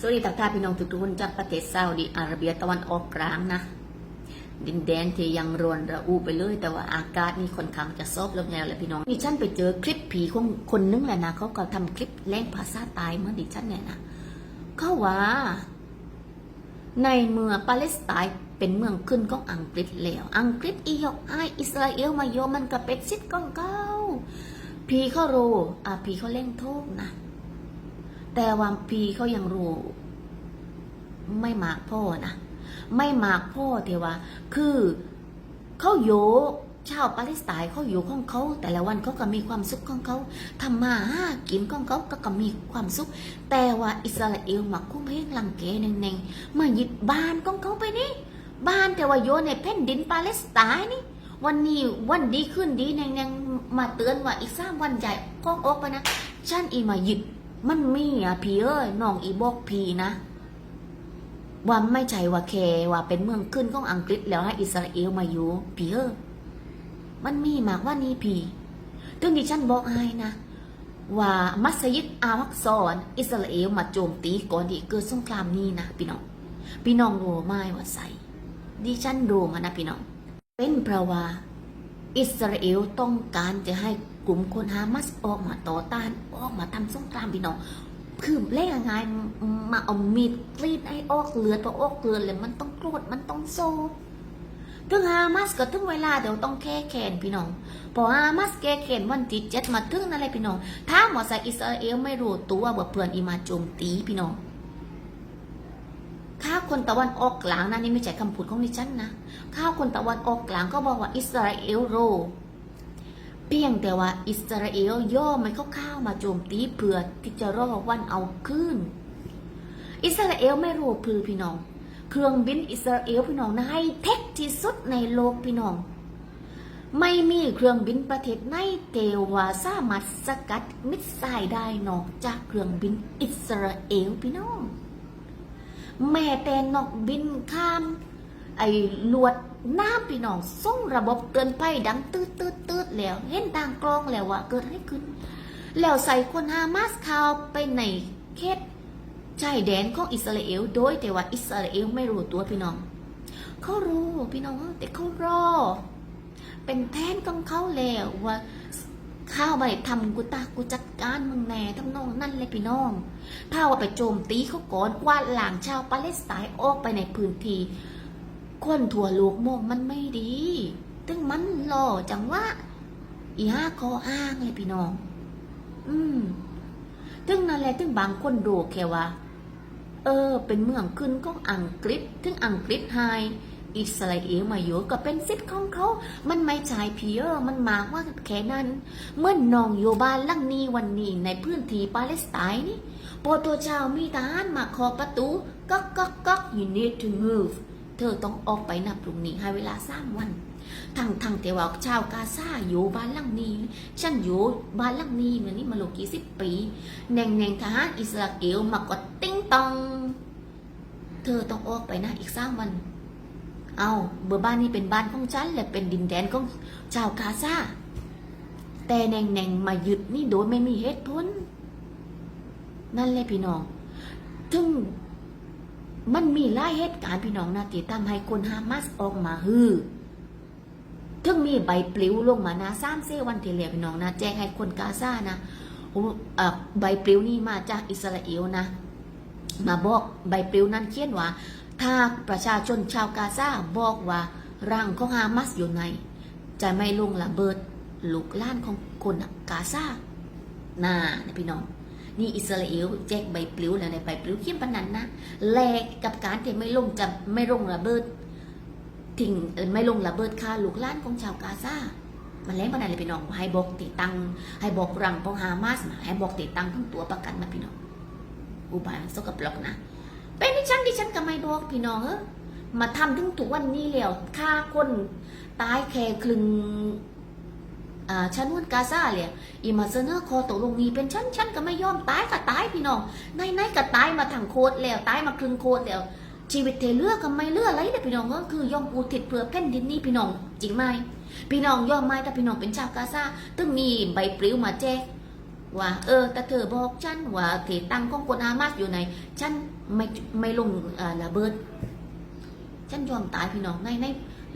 สวัสดีทักทายพี่น้องทุกๆคนจากประเทศซาอุดิอาระเบียตะวันออกกลางนะ ดินแดนที่ยังรวนระอุไปเลย แต่ว่าอากาศนี่ค่อนข้างจะซบลงแล้วแหละพี่น้องดิฉันไปเจอคลิปผีของคนนึงแหละนะเขาก็ทำคลิปแรงภาษาตายเหมื่อนดิฉันเนี่ยนะเขาว่า ในเมืองปาเลสไตน์เป็นเมืองขึ้นของอังกฤษแล้ว อังกฤษอียกไออิสราเอลมาโยมันก็เป็นสิทธิ์ของเขาพีเขารู้อะพีเขาเล่งโทษนะ แต่ว่าพีเขายังรู้ ไม่มากพ่อนะไม่มากพ่อเทว่า คือเขาอยู่ชาวปาเลสไตน์เขาอยู่ของเขา แต่ละวันเขาก็มีความสุขของเขาทำมาหากินของเขาก็ก็มีความสุข แต่ว่าอิสราเอลมาคุ้มเพ่งลังเกเน่งๆมายึดบ้านของเขาไปนี่บ้านแต่ว่าโยในแผ่นดินปาเลสไตน์นี่วันนี้วันดีขึ้นดีแน่งๆมาเตือนว่าอีกสามวันใหญ่ก้องอกไปนะฉันอีมาหยึด มันมีอะพี่เอ้ยน้องอีบอกพี่นะว่าไม่ใช่ว่าแคว่าเป็นเมืองขึ้นของอังกฤษแล้วให้อิสราเอลมาอยู่พี่เอ้ยมันมีมากว่านี้พี่ถึงดิฉันบอกให้นะว่ามัสยิดอาวักซอนอิสราเอลมาโจมตีก่อนที่เกิดสงครามนี้นะพี่น้องพี่น้องรู้ไหมว่าใส่ดิฉันรู้มานะพี่น้อง เป็นเพราะว่าอิสราเอลต้องการจะให้ กลุ่มคนฮามาสออกมาต่อต้านออกมาทำสงครามพี่น้องคือเล่ยังไงมาเอามีดกรีดไอ้ออกเลือดพอออกเลือดเลยมันต้องโกรธมันต้องโซถึงฮามาสก็ถึงเวลาเดี๋ยวต้องแก้แค้นพี่น้อง พอฮามาสแก้แค้นวันที่เจ็ดมาถึงนั่นแหละพี่น้อง ถ้าหมอสายอิสราเอลไม่รู้ตัวว่าเพื่อนอีมาโจมตีพี่น้องข้าวคนตะวันออกกลางนะนี่ไม่ใช่คำพูดของดิฉันนะข้าวคนตะวันออกกลางก็บอกว่าอิสราเอลโร เพียงแต่ว่าอิสราเอลย่อมันเข้าข้าวมาโจมตีเพื่อที่จะรอวันเอาคืนอิสราเอลไม่รู้พือพี่น้อง เครื่องบินอิสราเอลพี่น้องนะให้เทคที่สุดในโลกพี่น้อง ไม่มีเครื่องบินประเทศไหนเทว่าสามารถสกัดมิสไซล์ได้นอกจากเครื่องบินอิสราเอลพี่น้อง แม่แต่นอกบินข้าม ไอ้ลวดน้ำพี่น้องส่งระบบเตือนภัยดังตืดตืดตืด แล้ว เห็นทางกลองแล้วว่าเกิดอะไรขึ้น แล้วใส่คนฮามาสเข่าไปในเขตชายแดนของอิสราเอล โดยแต่ว่าอิสราเอลไม่รู้ตัวพี่น้อง เขารู้พี่น้องแต่เขารอ เป็นแทนของเขาแล้วว่าข้าวไปทำกูตากูจัดการมึงแน่ทำนองนั่นเลยพี่น้อง ถ้าว่าไปโจมตีเขาก่อนกวาดหลางชาวปาเลสไตน์ออกไปในพื้นที่คนทั่วโลกมองมันไม่ดีตึงมันหล่อจังว่า อีห้าคออ้างเลยพี่น้อง อืมตึงนั่นแหละตึงบางคนดูแค่ว่า เออ เป็นเมืองขึ้นของอังกฤษ ถึงอังกฤษไฮอิสราเอลมาอยู่ก็เป็นสิทธิ์ของเขา มันไม่ใช่เพียมันมากว่าแค่นั้น เมื่อนนองอยู่บ้านลังนีวันนี้ในพื้นที่ปาเลสไตน์นี่พอตัวเจ้ามีทหารมาเคอประตู ก๊อกก๊อกก๊อก you need to move เธอต้องออกไปนับพรุ่งนี้ให้เวลาสามวันทั้งทั้งแต่ว่าชาวกาซาอยู่บ้านหลังนี้ ฉันอยู่บ้านหลังนี้มานี่มาโลกี่สิบปีแนงแนงทหารอิสราเอลมากดติ้งตอง เธอต้องออกไปนะอีกสามวัน เอาเบอร์บ้านนี้เป็นบ้านของฉันและเป็นดินแดนของชาวกาซาแต่แนงแนงมายึดนี่โดยไม่มีเหตุผลนั่นเลยพี่น้องถึง มันมีหลายเหตุการณ์พี่น้องนะที่ทำให้คนฮามาสออกมาฮือถึงมีใบปลิวลงมานะสามเซวันที่แล้วพี่น้องนะแจ้งให้คนกาซานะโอ้อ่อใบปลิวนี่มาจากอิสราเอลนะ มาบอกใบปลิวนั้นเขียนว่า ถ้าประชาชนชาวกาซาบอกว่าร่างของฮามาสอยู่ใน จะไม่ลงระเบิดลูกล้านของคนกาซาน่านะพี่น้อง นี่อิสราเอลแจกใบปลิวแล้วในใบปลิวเขียนปนนันนะแลกกับการที่ไม่ลงจะไม่ลงระเบิดทิ้งไม่ลงระเบิดค่าลูกล้านของชาวกาซามันแรงปนนันเลยพี่น้องให้บอกติดตังให้บอกรังของฮามาสมาให้บอกติดตังทั้งตัวประกันมาพี่น้องอุบายมันสกปรกนะ เป็นดิฉันดิฉันก็ไม่บอกพี่น้องเออมาทำถึงทุกวันนี้แล้วฆ่าคนตายแค่ครึ่งอ่า ชนวนกาซาเลยอีมาเสนอคอตกลงนี้เป็นชั้นชั้นก็ไม่ยอมตายก็ตายพี่น้องในในก็ตายมาทางโคตรแล้วตายมาครึ่งโคตรแล้ว ชีวิตเทเลือกก็ไม่เลือกอะไรเลยพี่น้องก็คือยอมอุทิศเพื่อแผ่นดินนี้พี่น้องจริงไหมพี่น้องยอมไหมถ้าพี่น้องเป็นชาวกาซาต้องมีใบปลิวมาแจกว่าเออแต่เธอบอกฉันว่าเทตั้งของคนฮามาสอยู่ไหนฉันไม่ไม่ลงอ่อระเบิดฉันยอมตายพี่น้องในใน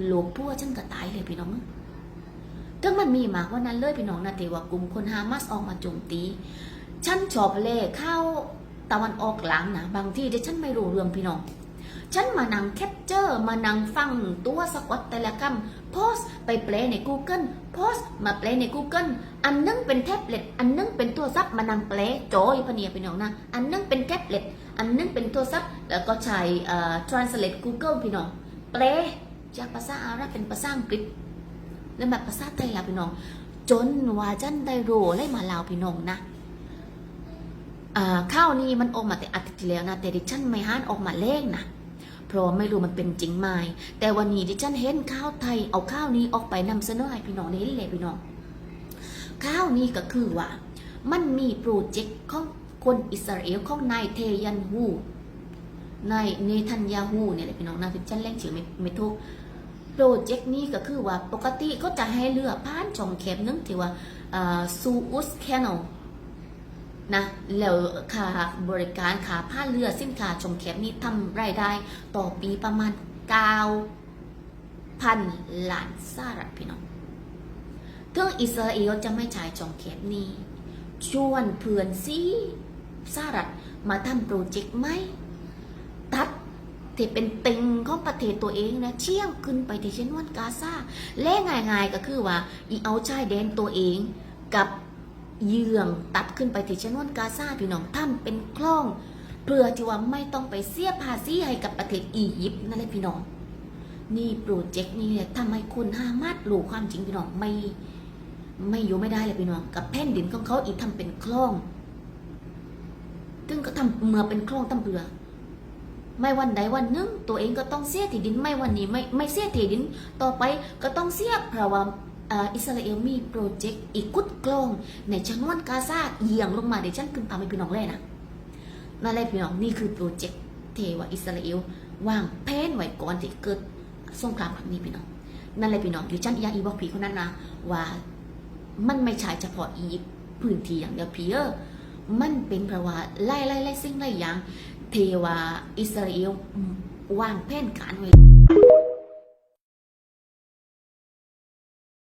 โลกพัวฉันก็ตายเลยพี่น้อง ถึงมันมีมากว่านั้นเลยพี่น้องนะแต่ว่ากลุ่มคนฮามาสออกมาโจมตี ฉันชอบเล่เข้าตะวันออกหลังนะบางที่ที่ฉันไม่รู้เรื่องพี่น้อง ฉันมานั่งแคปเจอร์มานั่งฟังตัวสะกดแต่ละคำโพสไปแปลใน Google โพสมาแปลใน Google อันนึงเป็นแท็บเล็ตอันนึงเป็นโทรศัพท์มานั่งแปลโจอยพเนียพี่น้องนะอันนึงเป็นแท็บเล็ตอันนึงเป็นโทรศัพท์แล้วก็ใช้เอ่อ translate Google พี่น้องแปลจากภาษาอาหรับเป็นภาษาอังกฤษ แล้วแบบภาษาไทยล่ะพี่น้อง จนว่าจันได้รู้เลยมาลาวพี่น้องนะอ่าข้าวนี้มันออกมาแต่อาทิตย์ที่แล้วนะแต่ดิฉันไม่ห้านออกมาเล่งนะเพราะไม่รู้มันเป็นจริงไหมแต่วันนี้ดิฉันเห็นข้าวไทยเอาข้าวนี้ออกไปนำเสนอให้พี่น้องได้เห็นเลยพี่น้อง ข้าวนี้ก็คือว่า มันมีโปรเจกต์ของคนอิสราเอลของนายเทยันฮูนายเนทันยาฮูเนี่ยแหละพี่น้องนะที่ฉันเล่นชื่อไม่ไม่ถูก โปรเจกต์นี้ก็คือว่าปกติก็จะให้เรือผ่านช่องแคบนึงที่ว่าซูอุสแคนอลนะแล้วค่าบริการค่าผ่านเรือสินค้าช่องแคบนี้ทำรายได้ต่อปีประมาณ9,000ล้านสหรัฐพี่น้องถึงอิสราเอลจะไม่ใช้ช่องแคบนี้ ชวนเพื่อนซีสหรัฐมาทำโปรเจกต์ไหม ที่เป็นติงของประเทศตัวเองนะเชี่ยงขึ้นไปที่เชนวันกาซาและง่ายๆก็คือว่าอีเอาชายแดนตัวเองกับเยื่องตัดขึ้นไปที่เชนวนกาซาพี่น้องทำเป็นคล่อง เพื่อที่ว่าไม่ต้องไปเสียภาษีให้กับประเทศอียิปต์นั่นแหละพี่น้อง นี่โปรเจกต์นี้เนี่ยทำไมคนห้ามาดรู้ความจริงพี่น้องไม่ไม่อยู่ไม่ได้เลยพี่น้องกับแผ่นดินของเขาอีกทำเป็นคล่อง ซึ่งก็ทำเมื่อเป็นคล่องทำเรือ ไม่วันใดวันหนึ่งตัวเองก็ต้องเสียที่ดินไม่วันนี้ไม่ไม่เสียที่ดิน ต่อไปก็ต้องเสียเพราะว่าอ่ออิสราเอลมีโปรเจกต์อีกกุดกลองในชนวนกาซาเยียงลงมาเดี๋ยวฉันขึ้นตามไปพี่น้องเลยนะนั่นแหละพี่น้องนี่คือโปรเจกต์เทวาอิสราเอลวางแผนไว้ก่อนที่เกิดสงครามครั้งนี้พี่น้องนั่นแหละพี่น้องอยู่ฉันอยากอีบอกพี่คนนั้นนะว่ามันไม่ใช่เฉพาะอียิปต์พื้นที่อย่างเดียวพี่เออ มันเป็นเพราะว่าไล่ไล่ไล่สิ่งไล่อย่างเทวาอิสราเอลวางแผนการไว้